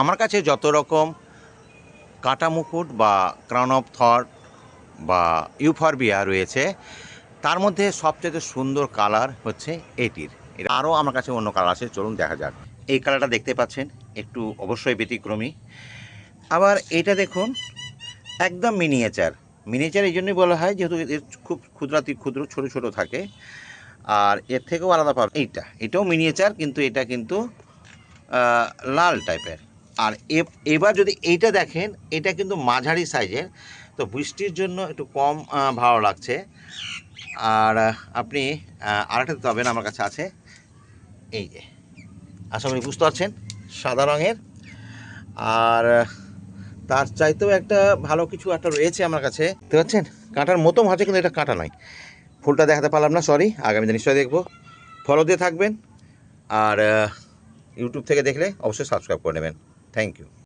আমার কাছে যত রকম কাটা মুকুট বা ক্রাউন অফ থট বা ইউফরবিয়া রয়েছে, তার মধ্যে সবচেয়ে সুন্দর কালার হচ্ছে এটির। এটা আরও আমার কাছে অন্য কালার আছে, চলুন দেখা যাক। এই কালারটা দেখতে পাচ্ছেন, একটু অবশ্যই ব্যতিক্রমী। আবার এটা দেখুন, একদম মিনিয়েচার মিনিয়েচার এই জন্যই বলা হয়, যেহেতু এর খুব ক্ষুদ্রাতি ক্ষুদ্র, ছোট ছোট থাকে। আর এর থেকেও আলাদা পাবে এইটা, এটাও মিনিয়েচার কিন্তু এটা কিন্তু লাল টাইপের আর এবার যদি এইটা দেখেন, এটা কিন্তু মাঝারি সাইজের, তো বৃষ্টির জন্য একটু কম ভালো লাগছে। আর আপনি আরেকটা পাবেন আমার কাছে আছে। এই যে, আশা করি বুঝতে পারছেন, সাদা রঙের। আর, তার চাইতেও একটা ভালো কিছু একটা রয়েছে আমার কাছে। দেখতে পাচ্ছেন? কাঁটার মতো আছে কিন্তু এটা কাঁটা নয়। ফুলটা দেখাতে পারলাম না সরি আগামী নিশ্চয়ই দেখব। ফলো দিয়ে থাকবেন। আর ইউটিউব থেকে দেখলে অবশ্যই সাবস্ক্রাইব করে নেবেন। Thank you